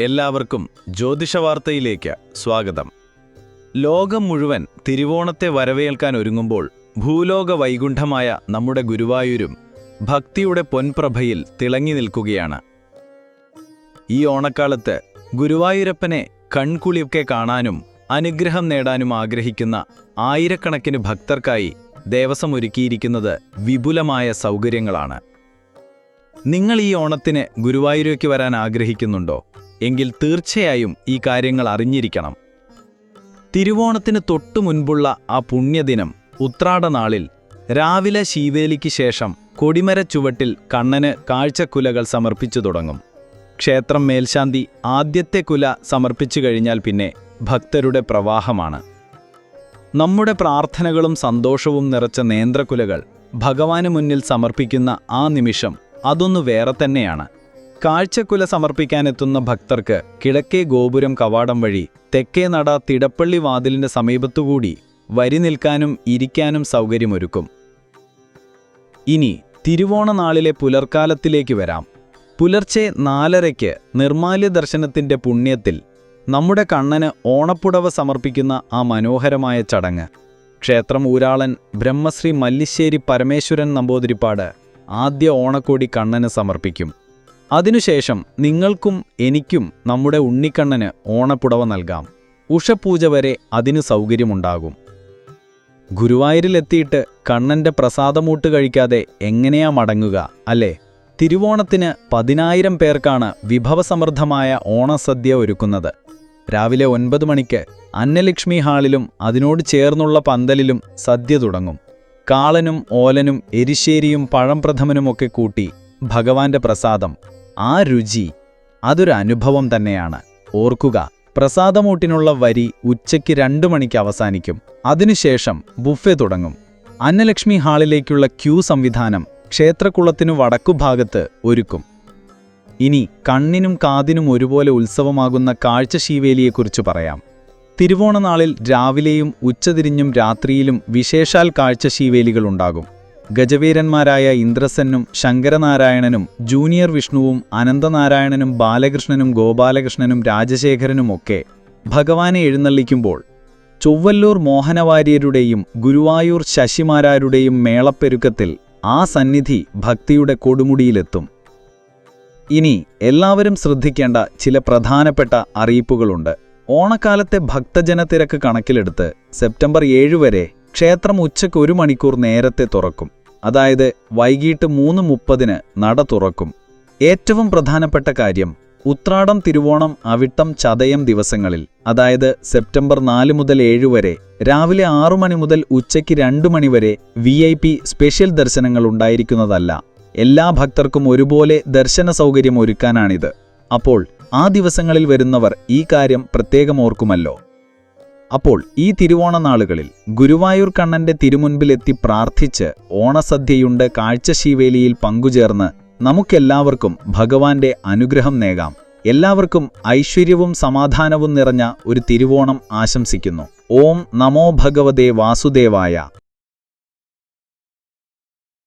എല്ലാവർക്കും ജ്യോതിഷവാർത്തയിലേക്ക് സ്വാഗതം. ലോകം മുഴുവൻ തിരുവോണത്തെ വരവേൽക്കാൻ ഒരുങ്ങുമ്പോൾ ഭൂലോക വൈകുണ്ഠമായ നമ്മുടെ ഗുരുവായൂരും ഭക്തിയുടെ പൊൻപ്രഭയിൽ തിളങ്ങി നിൽക്കുകയാണ്. ഈ ഓണക്കാലത്ത് ഗുരുവായൂരപ്പനെ കൺകുളിയൊക്കെ കാണാനും അനുഗ്രഹം നേടാനും ആഗ്രഹിക്കുന്ന ആയിരക്കണക്കിന് ഭക്തർക്കായി ദേവസ്വം ഒരുക്കിയിരിക്കുന്നത് വിപുലമായ സൗകര്യങ്ങളാണ്. നിങ്ങൾ ഈ ഓണത്തിന് ഗുരുവായൂരേക്ക് വരാൻ ആഗ്രഹിക്കുന്നുണ്ടോ? എങ്കിൽ തീർച്ചയായും ഈ കാര്യങ്ങൾ അറിഞ്ഞിരിക്കണം. തിരുവോണത്തിന് തൊട്ടു മുൻപുള്ള ആ പുണ്യദിനം ഉത്രാടനാളിൽ രാവിലെ ശീവേലിക്ക് ശേഷം കൊടിമര ചുവട്ടിൽ കണ്ണന് കാഴ്ചക്കുലകൾ സമർപ്പിച്ചു തുടങ്ങും. ക്ഷേത്രം മേൽശാന്തി ആദ്യത്തെ കുല സമർപ്പിച്ചു കഴിഞ്ഞാൽ പിന്നെ ഭക്തരുടെ പ്രവാഹമാണ്. നമ്മുടെ പ്രാർത്ഥനകളും സന്തോഷവും നിറച്ച നേന്ത്രക്കുലകൾ ഭഗവാന് മുന്നിൽ സമർപ്പിക്കുന്ന ആ നിമിഷം അതൊന്നു വേറെ തന്നെയാണ്. കാഴ്ചക്കുല സമർപ്പിക്കാനെത്തുന്ന ഭക്തർക്ക് കിഴക്കേ ഗോപുരം കവാടം വഴി തെക്കേ നട തിടപ്പള്ളി വാതിലിന്റെ സമീപത്തുകൂടി വരി നിൽക്കാനും ഇരിക്കാനും സൗകര്യമൊരുക്കും. ഇനി തിരുവോണ നാളിലെ പുലർക്കാലത്തിലേക്ക് വരാം. പുലർച്ചെ നാലരയ്ക്ക് നിർമാല്യ ദർശനത്തിന്റെ പുണ്യത്തിൽ നമ്മുടെ കണ്ണന് ഓണപ്പുടവ സമർപ്പിക്കുന്ന ആ മനോഹരമായ ചടങ്ങ്. ക്ഷേത്രം ഊരാളൻ ബ്രഹ്മശ്രീ മല്ലിശ്ശേരി പരമേശ്വരൻ നമ്പൂതിരിപ്പാട് ആദ്യ ഓണക്കോടി കണ്ണന് സമർപ്പിക്കും. അതിനുശേഷം നിങ്ങൾക്കും എനിക്കും നമ്മുടെ ഉണ്ണിക്കണ്ണന് ഓണപ്പുടവ നൽകാം. ഉഷപൂജ വരെ അതിനു സൗകര്യമുണ്ടാകും. ഗുരുവായൂരിലെത്തിയിട്ട് കണ്ണന്റെ പ്രസാദമൂട്ട് കഴിക്കാതെ എങ്ങനെയാ മടങ്ങുക അല്ലേ? തിരുവോണത്തിന് പതിനായിരം പേർക്കാണ് വിഭവസമൃദ്ധമായ ഓണസദ്യ ഒരുക്കുന്നത്. രാവിലെ ഒൻപത് മണിക്ക് അന്നലക്ഷ്മി ഹാളിലും അതിനോട് ചേർന്നുള്ള പന്തലിലും സദ്യ തുടങ്ങും. കാളനും ഓലനും എരിശ്ശേരിയും പഴംപ്രഥമനുമൊക്കെ കൂട്ടി ഭഗവാന്റെ പ്രസാദം. ആ രുചി അതൊരു അനുഭവം തന്നെയാണ്. ഓർക്കുക പ്രസാദമൂട്ടിനുള്ള വരി ഉച്ചയ്ക്ക് രണ്ടു മണിക്ക് അവസാനിക്കും. അതിനുശേഷം ബുഫെ തുടങ്ങും. അന്നലക്ഷ്മി ഹാളിലേക്കുള്ള ക്യൂ സംവിധാനം ക്ഷേത്രക്കുളത്തിനു വടക്കുഭാഗത്ത് ഒരുക്കും. ഇനി കണ്ണിനും കാതിനും ഒരുപോലെ ഉത്സവമാകുന്ന കാഴ്ചശീവേലിയെക്കുറിച്ച് പറയാം. തിരുവോണനാളിൽ രാവിലെയും ഉച്ചതിരിഞ്ഞും രാത്രിയിലും വിശേഷാൽ കാഴ്ചശീവേലികളുണ്ടാകും. ഗജവീരന്മാരായ ഇന്ദ്രസെന്നും ശങ്കരനാരായണനും ജൂനിയർ വിഷ്ണുവും അനന്തനാരായണനും ബാലകൃഷ്ണനും ഗോപാലകൃഷ്ണനും രാജശേഖരനുമൊക്കെ ഭഗവാനെ എഴുന്നള്ളിക്കുമ്പോൾ ചൊവ്വല്ലൂർ മോഹനവാര്യരുടെയും ഗുരുവായൂർ ശശിമാരാരുടെയും മേളപ്പെരുക്കത്തിൽ ആ സന്നിധി ഭക്തിയുടെ കൊടുമുടിയിലെത്തും. ഇനി എല്ലാവരും ശ്രദ്ധിക്കേണ്ട ചില പ്രധാനപ്പെട്ട അറിയിപ്പുകളുണ്ട്. ഓണക്കാലത്തെ ഭക്തജനത്തിരക്ക് കണക്കിലെടുത്ത് സെപ്റ്റംബർ ഏഴ് വരെ ക്ഷേത്രം ഉച്ചയ്ക്ക് ഒരു മണിക്കൂർ നേരത്തെ തുറക്കും. അതായത് വൈകിട്ട് മൂന്ന് മുപ്പതിന് നട തുറക്കും. ഏറ്റവും പ്രധാനപ്പെട്ട കാര്യം ഉത്രാടം തിരുവോണം അവിട്ടം ചതയം ദിവസങ്ങളിൽ അതായത് സെപ്റ്റംബർ നാല് മുതൽ ഏഴ് വരെ രാവിലെ ആറു മണി മുതൽ ഉച്ചയ്ക്ക് രണ്ടു മണിവരെ വി ഐ പി സ്പെഷ്യൽ ദർശനങ്ങൾ ഉണ്ടായിരിക്കുന്നതല്ല. എല്ലാ ഭക്തർക്കും ഒരുപോലെ ദർശന സൗകര്യം ഒരുക്കാനാണിത്. അപ്പോൾ ആ ദിവസങ്ങളിൽ വരുന്നവർ ഈ കാര്യം പ്രത്യേകം ഓർക്കുമല്ലോ. അപ്പോൾ ഈ തിരുവോണ നാളുകളിൽ ഗുരുവായൂർ കണ്ണന്റെ തിരുമുൻപിലെത്തി പ്രാർത്ഥിച്ച് ഓണസദ്യയുണ്ട് കാഴ്ചശീവേലിയിൽ പങ്കുചേർന്ന് നമുക്കെല്ലാവർക്കും ഭഗവാന്റെ അനുഗ്രഹം നേകാം. എല്ലാവർക്കും ഐശ്വര്യവും സമാധാനവും നിറഞ്ഞ ഒരു തിരുവോണം ആശംസിക്കുന്നു. ഓം നമോ ഭഗവതേ വാസുദേവായ.